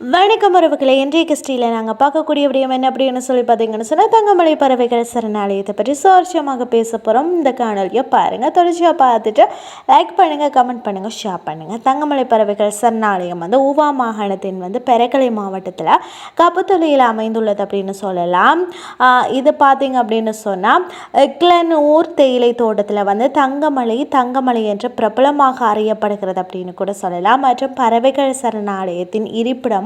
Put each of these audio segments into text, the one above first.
வணக்கம் உறவுகளை. இன்றைய கிறிஸ்டியில் நாங்கள் பார்க்கக்கூடிய விடயம் என்ன? அப்படின்னு சொல்லி பார்த்தீங்கன்னு சொன்னால் தங்கமலை பறவைகள் சரணாலயத்தை பற்றி சுவாரஸ்யமாக பேச போகிறோம் இந்த காணொலியை பாருங்கள் தொடர்ச்சியாக பார்த்துட்டு லைக் பண்ணுங்கள் கமெண்ட் பண்ணுங்கள் ஷேர் பண்ணுங்கள் தங்கமலை பறவைகள் சரணாலயம் வந்து ஊவா மாகாணத்தின் வந்து பெரக்கலை மாவட்டத்தில் கப்புத்தொலையில் அமைந்துள்ளது அப்படின்னு சொல்லலாம். இது பார்த்தீங்க அப்படின்னு சொன்னால் எக்லனூர் தேயிலை தோட்டத்தில் வந்து தங்கமலை தங்கமலை என்று பிரபலமாக அறியப்படுகிறது அப்படின்னு கூட சொல்லலாம். மற்றும் பறவைகள் சரணாலயத்தின் இருப்பிடம்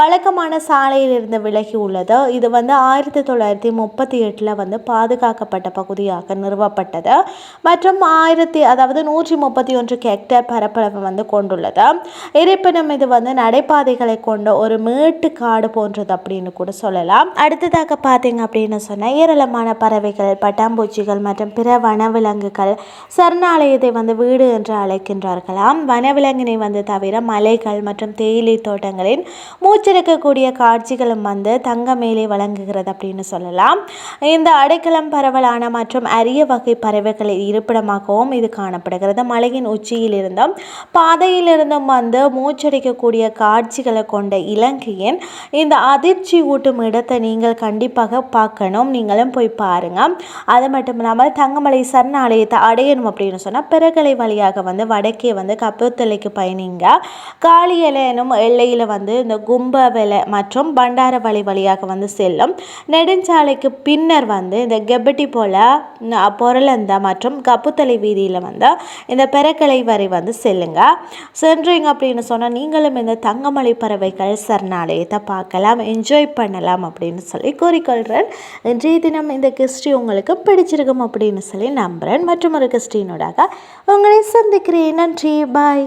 வழக்கமான சாலையிலிருந்து விலகி உள்ளது. இது வந்து ஆயிரத்தி தொள்ளாயிரத்தி முப்பத்தி எட்டில் வந்து பாதுகாக்கப்பட்ட பகுதியாக நிறுவப்பட்டது. மற்றும் ஆயிரத்தி அதாவது நூற்றி முப்பத்தி ஒன்று ஹெக்டேர் பரப்பளவு வந்து கொண்டுள்ளது. இருப்பினும் இது வந்து நடைபாதைகளை கொண்ட ஒரு மேட்டு காடு போன்றது அப்படின்னு கூட சொல்லலாம். அடுத்ததாக பார்த்தீங்க அப்படின்னு சொன்னால் ஏராளமான பறவைகள் பட்டாம்பூச்சிகள் மற்றும் பிற வனவிலங்குகள் சரணாலயத்தை வந்து வீடு என்று அழைக்கின்றார்களாம். வனவிலங்கினை வந்து தவிர மலைகள் மற்றும் தேயிலை தோட்டங்களின் மூச்சிருக்கக்கூடிய காட்சிகளும் வந்து தங்க மேலே வழங்குகிறது அப்படின்னு சொல்லலாம். இந்த அடைக்கலம் பரவலான மற்றும் அரிய வகை பறவைகளின் இருப்பிடமாகவும் இது காணப்படுகிறது. மலையின் உச்சியிலிருந்தும் பாதையிலிருந்தும் வந்து மூச்சடைக்கக்கூடிய காட்சிகளை கொண்ட இலங்கையின் இந்த அதிர்ச்சி ஊட்டும் இடத்தை நீங்கள் கண்டிப்பாக பார்க்கணும். நீங்களும் போய் பாருங்க. அது மட்டும் இல்லாமல் தங்கமலை சரணாலயத்தை அடையணும் அப்படின்னு சொன்னால் பிறகலை வழியாக வந்து வடக்கே வந்து கப்பத்தலைக்கு பயணிங்க. காளியலை எனும் எல்லையில் வந்து இந்த கும்பவெலை மற்றும் பண்டாரவளி வழியாக வந்து செல்லும். நெடுஞ்சாலைக்கு பின்னர் வந்து இந்த கெபட்டி போல பொருளந்த மற்றும் கப்புத்தலை வீதியில் வந்து இந்த பெறக்கலை வரை வந்து செல்லுங்க. சென்றீங்க அப்படின்னு சொன்னால் நீங்களும் இந்த தங்கமலை பறவைகள் சரணாலயத்தை பார்க்கலாம் என்ஜாய் பண்ணலாம் அப்படின்னு சொல்லி கூறிக்கொள்கிறேன் இன்றைய தினம் இந்த கிறிஸ்டி உங்களுக்கு பிடிச்சிருக்கும் அப்படின்னு சொல்லி நம்புகிறேன் மற்றும் ஒரு கிறிஸ்டினோடாக உங்களை சந்திக்கிறேன். நன்றி. பாய்.